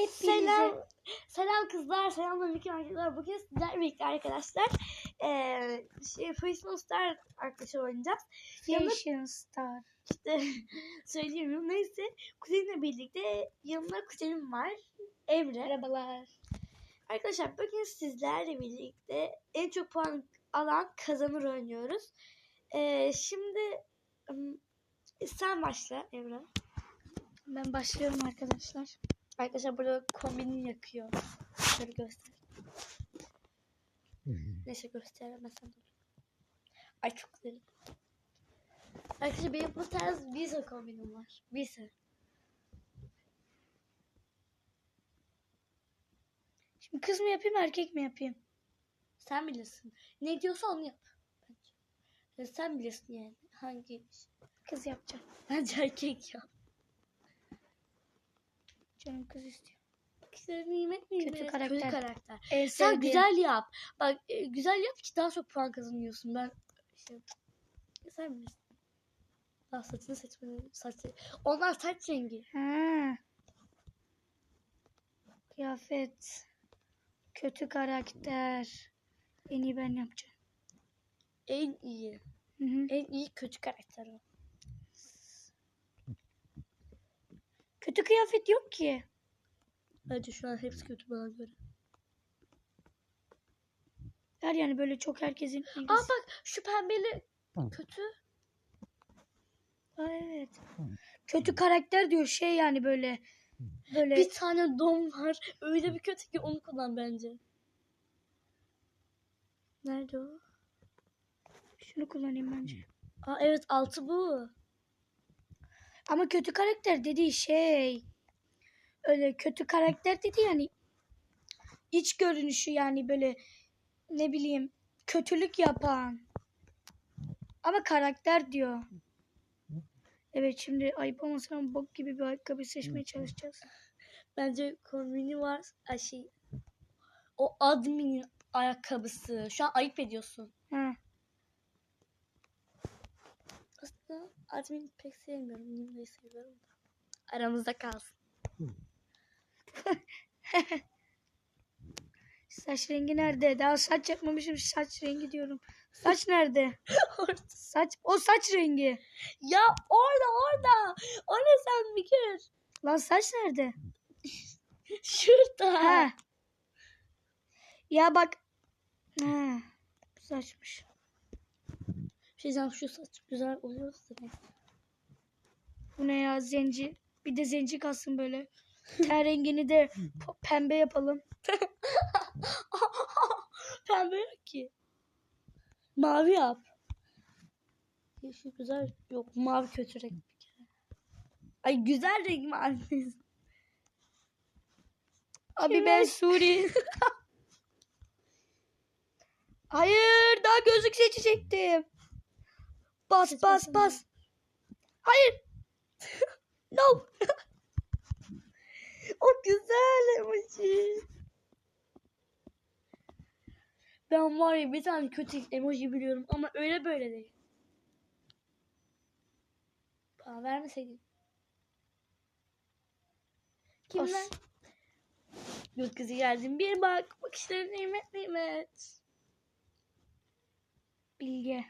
Hepinize- Selam. Selam kızlar, selamlar Miki arkadaşlar. Bugün sizlerle birlikte arkadaşlar eee şey, Fashion Star arkadaşlar oynayacağız. Fashion Star. işte söyleyemiyorum. Neyse kuzenimle birlikte yanımda kuzenim var. Emre. Merhabalar. Arkadaşlar bugün sizlerle birlikte en çok puan alan kazanır oynuyoruz. Eee, şimdi sen başla Emre. Ben başlıyorum arkadaşlar. Arkadaşlar burada kombini yakıyor. Şöyle göster. Neyse gösteremezsem de. Ay çok güzel. Arkadaşlar benim bu tarz Visa kombinim var. Visa. Şimdi kız mı yapayım erkek mi yapayım? Sen bilirsin. Ne diyorsa onu yap. Bence. Sen bilirsin yani. Hangi Kız yapacağım. Bence erkek yap. Canım kız istiyor. İşte nimet nimet. Kötü karakter. Kötü karakter. En Sen sevdiğim- güzel yap. Bak e, güzel yap ki daha çok puan kazanıyorsun. Ben işte sen bilirsin. Daha saçını seçmeni saç Onlar saç rengi. Ha. Kıyafet. Kötü karakter. En iyi ben yapacağım. En iyi. Hı hı. En iyi kötü karakter o. Kötü kıyafet yok ki. Bence şu an hepsi kötü bana göre. Her yani böyle çok herkesin Aa ilgisi. bak şu pembeli kötü. Aa, evet. Kötü karakter diyor şey yani böyle böyle Bir tane don var. Öyle bir kötü ki onu kullan bence. Nerede o? şunu kullanayım bence. Aa evet altı bu. Ama kötü karakter dediği şey öyle kötü karakter dedi yani iç görünüşü yani böyle ne bileyim kötülük yapan ama karakter diyor. Evet şimdi ayıp olmasın ama bok gibi bir ayakkabı seçmeye çalışacağız. Bence kombini var. Ay şey. O adminin ayakkabısı. Şu an ayıp ediyorsun. Ha. Aslında admin pek sevmiyorum. Nima'yı seviyorum da. Aramızda kalsın. Saç rengi nerede? Daha saç yapmamışım saç rengi diyorum. Saç nerede? Orada. Saç o saç rengi. ya orada orada. O ne sen bir kere? Lan saç nerede? Şurada. Ha. Ya bak. Ha. Saçmış. Bir şey diyeceğim şu saç güzel oluyor. Bu ne ya zenci. Bir de zenci kalsın böyle. Ten rengini de pembe yapalım. Pembe yok ki. Mavi yap. Yeşil güzel. Yok mavi kötü renk bir kere. Ay güzel renk mavi. Abi ben Suri. Hayır daha gözlük seçecektim. Bas bas bas. Hayır. no. O güzel emoji. Ben var ya bir tane kötü emoji biliyorum ama öyle böyle değil. Bana vermeseydin. Kim Bas. lan? Göz kızı geldim bir bak. Bakışları nimet nimet. Bilge.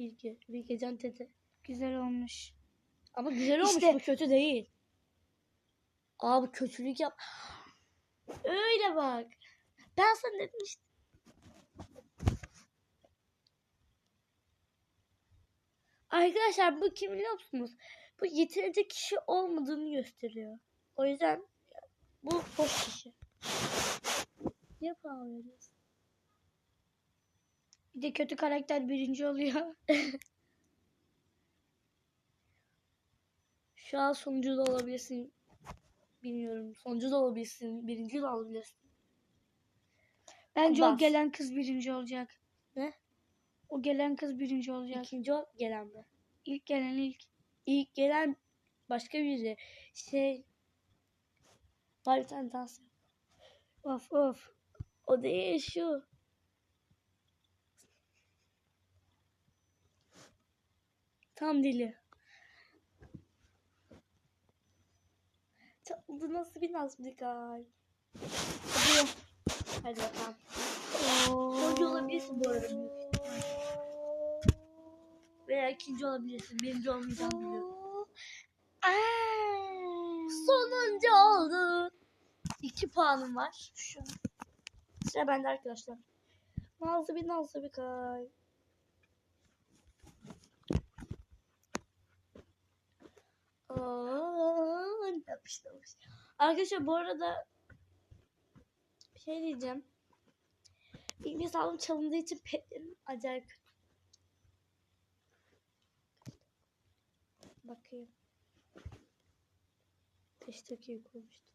Bilge. Bilge Can Tete. Güzel olmuş. Ama güzel olmuş İşte- bu kötü değil. Abi kötülük yap. Öyle bak. Ben sana dedim işte. Arkadaşlar bu kim biliyor musunuz? Bu yeterince kişi olmadığını gösteriyor. O yüzden bu boş kişi. Niye veriyorsun? Bir de kötü karakter birinci oluyor. Şu an sonuncu da olabilirsin. Bilmiyorum. Sonuncu da olabilirsin. Birinci de olabilirsin. Bence o Bas. gelen kız birinci olacak. Ne? O gelen kız birinci olacak. İkinci o gelen mi? İlk gelen ilk. İlk gelen başka biri. Şey var bir tane dans. Of of. O değil şu. Tam dili. tatlı nasıl bir nazlık ay. Hadi. Bakalım. Sonuncu olabilirsin bu arada. Veya ikinci olabilirsin. Birinci olmayacağım biliyorum. Sonuncu oldun. İki puanım var şu. Sıra bende arkadaşlar. Nazlı bir nazlı bir kay. Yapıştırmış. Arkadaşlar bu arada bir şey diyeceğim. İlk hesabım çalındığı için petlerim acayip kötü. Bakayım. 5 dakika koymuştum.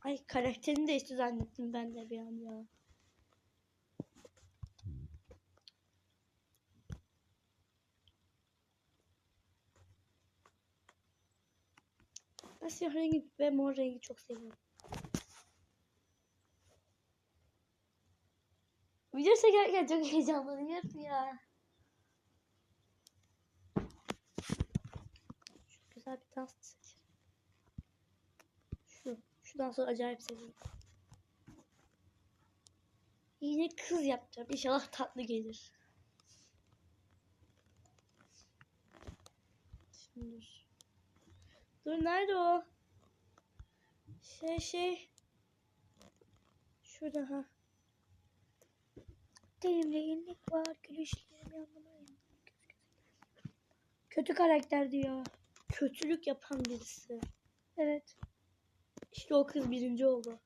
Ay karakterini değişti zannettim ben de bir an ya. Siyah rengi ve mor rengi çok seviyorum. Video çekerken çok heyecanlanıyorum ya. Çok güzel bir dans seçelim. Şu. Şu dansı acayip seviyorum. Yine kız yapacağım. İnşallah tatlı gelir. Şimdi dur. Nerede o? Şey şey. Şurada ha. Dilimde inlik var. Gülüşlerim yanıma Kötü karakter diyor. Kötülük yapan birisi. Evet. İşte o kız birinci oldu.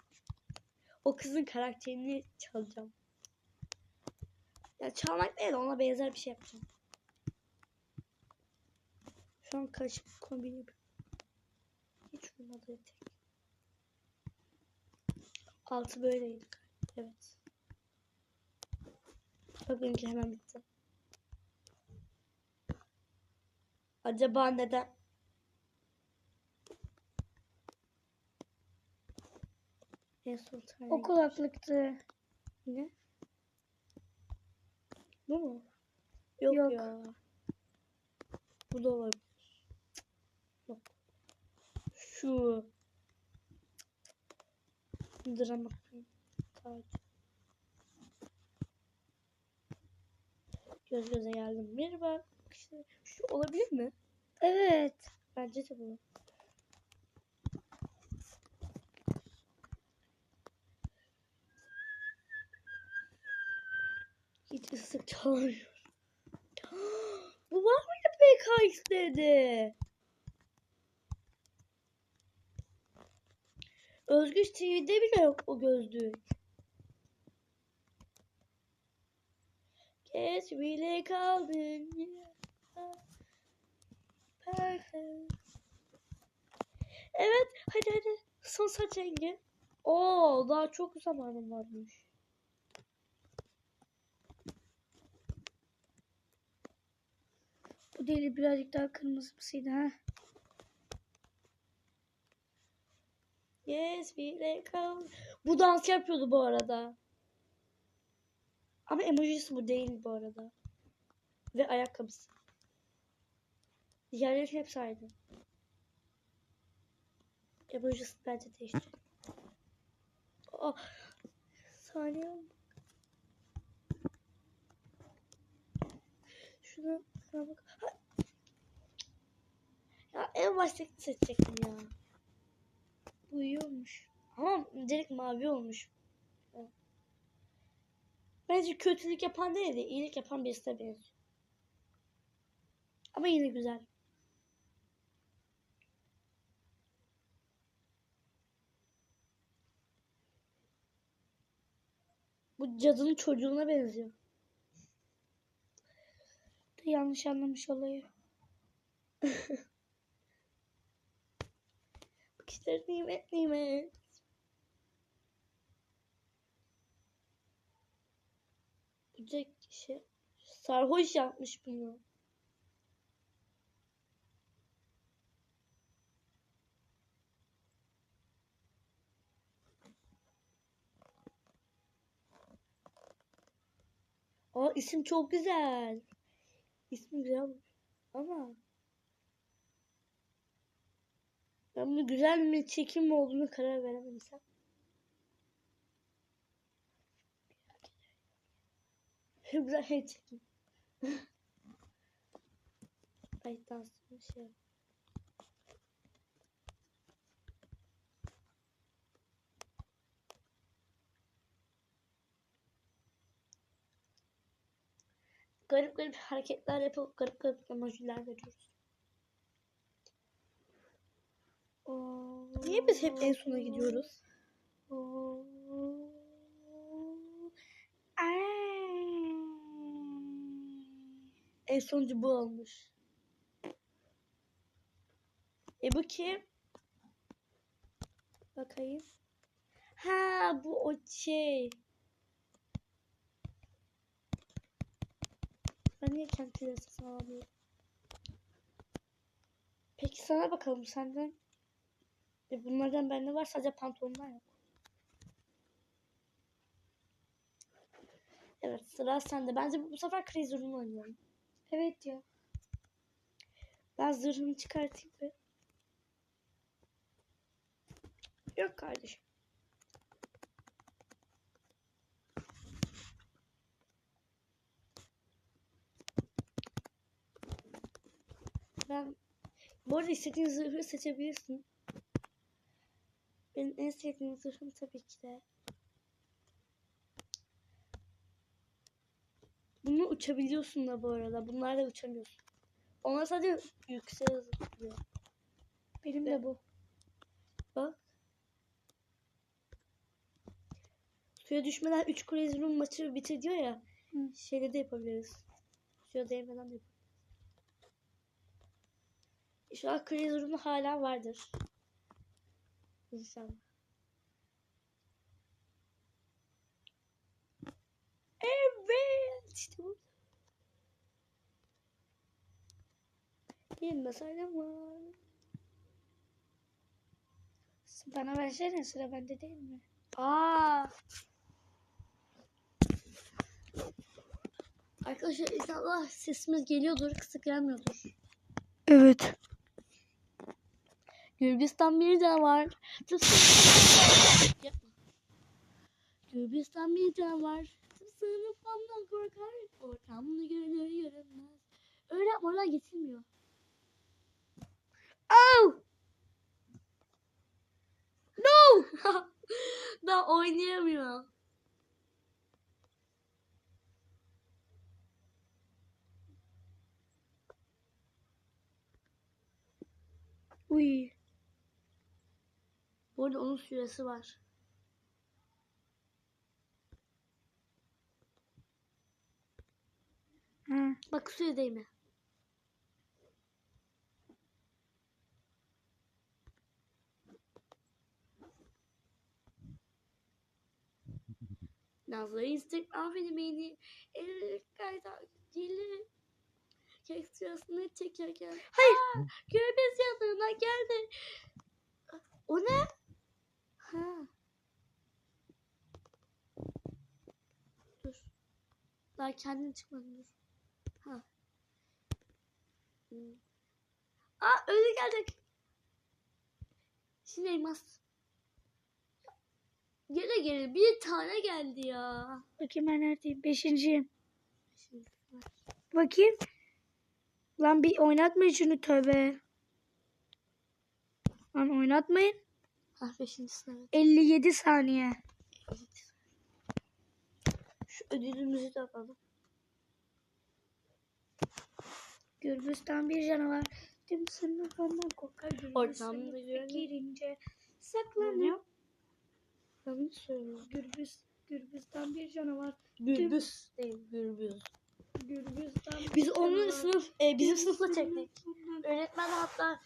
O kızın karakterini çalacağım. Ya çalmak değil de ona benzer bir şey yapacağım. Şu an karışık bir kombin yapıyorum. Hiç uyumadı tek. Altı böyleydi. Evet. Bak benimki hemen bitti. Acaba neden? En son tane. O kulaklıktı. Ne? Bu mu? Yok, Yok. ya. Bu da olabilir. Yok. Şu. Drama. Taç. Göz göze geldim. Merhaba. İşte şu olabilir mi? Evet. Bence de bu. Hiç ıslık çalmıyor. bu var mıydı PKX'de? Özgüç TV'de bile yok o gözlük. Geç bile kaldın. Evet hadi hadi. Son saç rengi. Oo daha çok zamanım varmış. Bu deli birazcık daha kırmızımsıydı ha. Yes kal. Bu dans yapıyordu bu arada. Ama emojisi bu değil bu arada. Ve ayakkabısı. Diğerleri hepsi aynı. Emojisi bence değişti. Aa, saniye. Şuna, bak. Ya en baştaki seçecektim ya. Olmuş. Ama direkt mavi olmuş. Bence kötülük yapan değil de iyilik yapan birisine benziyor. Ama yine güzel. Bu cadının çocuğuna benziyor. Yanlış anlamış olayı. Bakışları nimet nimet. Bu da kişi sarhoş yapmış bunu. Aa isim çok güzel. İsmi güzel ama Ben bunu güzel mi çekim mi olduğunu karar veremedim sen. şey çekim. Ay dansın şey. Garip garip hareketler yapıp garip garip emojiler veriyoruz. Niye biz hep en sona gidiyoruz? En sonuncu bu olmuş. E bu kim? Bakayım. Ha bu o şey. Ben niye kendi pizzasını alamıyorum? Peki sana bakalım senden. E bunlardan bende var sadece pantolonlar yok. Evet sıra sende. Bence bu sefer Crazy Room oynayalım. Evet ya. Ben zırhımı çıkartayım mı? Yok kardeşim. Ben bu arada istediğin zırhı seçebilirsin. Benim en sevdiğim zırhım tabii ki de. Bunu uçabiliyorsun da bu arada. Bunlarla uçamıyorsun. Onlar sadece yüksek zıplıyor. Benim de bu. Bak. Suya düşmeden 3 Crazy Room maçı bitir diyor ya. Hı. Şeyde de yapabiliriz. Suya değmeden de yapabiliriz. Şu an Crazy Room'da hala vardır. İnşallah. Evet. İşte bu. Bir mesajım var. Bana versene sıra bende değil mi? Aa. Arkadaşlar inşallah sesimiz geliyordur, kısık gelmiyordur. Evet. Gürbistan bir can var. Yapma. Gürbistan bir can var. Sınıfımdan korkar. Ortamını görünür görünmez. Öyle oradan getirmiyor. Oh! No! Daha oynayamıyor. Uy. Bu arada onun süresi var. Ha. Bak suya değme. Nazlı Instagram fenomeni evlilik kayda gelir. Kek sırasını çekerken Hayır. Gürbüz yanına geldi. O ne? Ha. Dur. Daha kendin çıkmadın dur. Ha. Hmm. Aa öyle geldik. Şimdi elmas. Gele gele bir tane geldi ya. Bakayım ben neredeyim? Beşinciyim. Var. Bakayım. Lan bir oynatmayın şunu tövbe. Lan oynatmayın. Ha beşincisi evet. 57 saniye. Şu ödülümüzü de alalım. Gürbüz'den bir canavar. Tüm sınıfından korkar. Gürbüz Ortamda girince saklanır. Yanlış söylüyorum. Gürbüz, Gürbüz'den bir canavar. Gürbüz değil gürbüz. Gürbüz'den Biz onun canavar. sınıf, e, bizim Tüm sınıfla çektik. Öğretmen hatta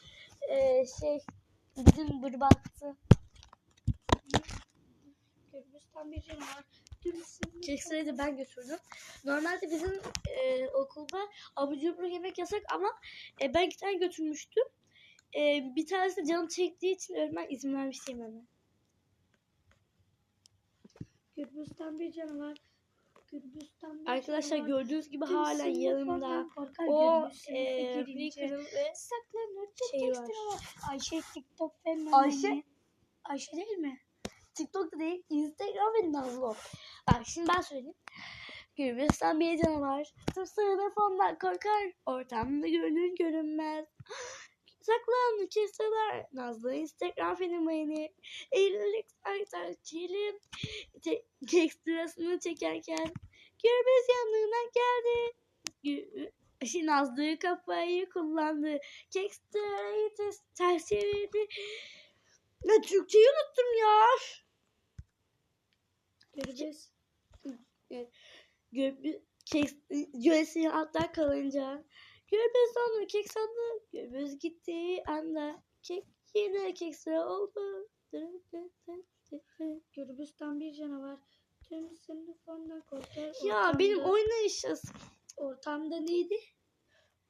e, şey bizim bırbaktı. Gürbüz'den bir canavar. Tüm sınıfından Keksleri de ben götürdüm. Normalde bizim e, okulda abur cubur yemek yasak ama e, ben iki tane götürmüştüm. E, bir tanesi de canım çektiği için öğretmen izin vermişti yememe. Gürbüz'den bir canavar. Gürbüz'den bir Arkadaşlar gördüğünüz gibi hala yanımda o Flickr'ın ve saklanır. Tüm şey var. Ayşe TikTok fenomeni. Ayşe? Ayşe değil mi? TikTok'ta değil Instagram ve Nazlı. Bak şimdi ben söyleyeyim. Gürbüz'den bir canavar. Tüm sınıf ondan korkar. Ortamda görünür görünmez. Saklanmış keseler. Nazlı Instagram fenomeni. Eğilerek artar çelim. Te- Teksturasını çekerken. Gürbüz yanına geldi. Şey, Nazlı kafayı kullandı. Teksturayı ters, ters çevirdi. Ya Türkçeyi unuttum ya. Gürbüz. Gürbüz kek jölesi altta kalınca Gürbüz onu kek sandı. Gürbüz gittiği anda kek yine kek sıra oldu. Gürbüz'den bir canavar. Tüm sınıf ondan korkar. Ya benim oynayışız. Ortamda neydi?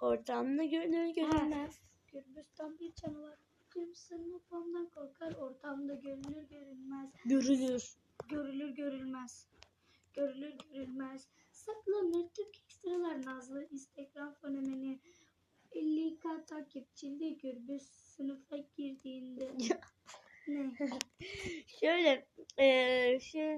Ortamda görünür görünmez. Gürbüz'den bir canavar. Tüm sınıf ondan korkar. Ortamda görünür görünmez. Görünür. Görülür görülmez. Görülür görülmez. Saklanır tüm ekstralar nazlı Instagram fenomeni. 50k takipçili Gürbüz sınıfa girdiğinde. ne? Şöyle eee şey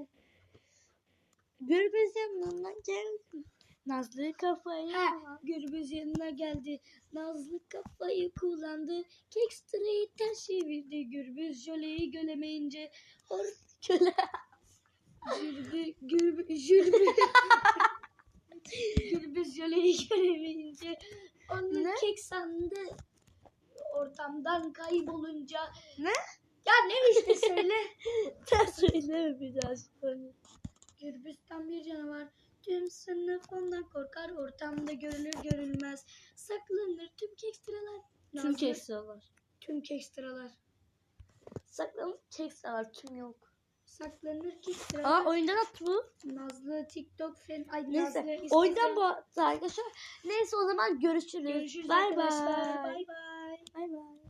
Gürbüz yanına geldi. Nazlı kafayı Ha, Gürbüz yanına geldi. Nazlı kafayı kullandı. Kekstra'yı ters çevirdi. Gürbüz jöleyi gölemeyince hor köle. Gürbüz Gürbüz Gürbüz Gürbüz jöleyi gölemeyince onu Ne? kek sandı. Ortamdan kaybolunca Ne? ya ne işte söyle. Ters söyleme bir daha söyle. Gürbüz'den bir canavar. Tüm sınıf ondan korkar. Ortamda görülür görülmez. Saklanır tüm kekstralar. Tüm keksiyorlar. Tüm kekstralar. Saklanıp keksiyorlar tüm yok. Saklanır kekstralar. Aa oyundan attı bu. Nazlı TikTok fen. Ay Nazlı Neyse oyundan bu attı arkadaşlar. Neyse o zaman görüşürüz. Görüşürüz Bay arkadaşlar. bay. Bay bay. Bay bay.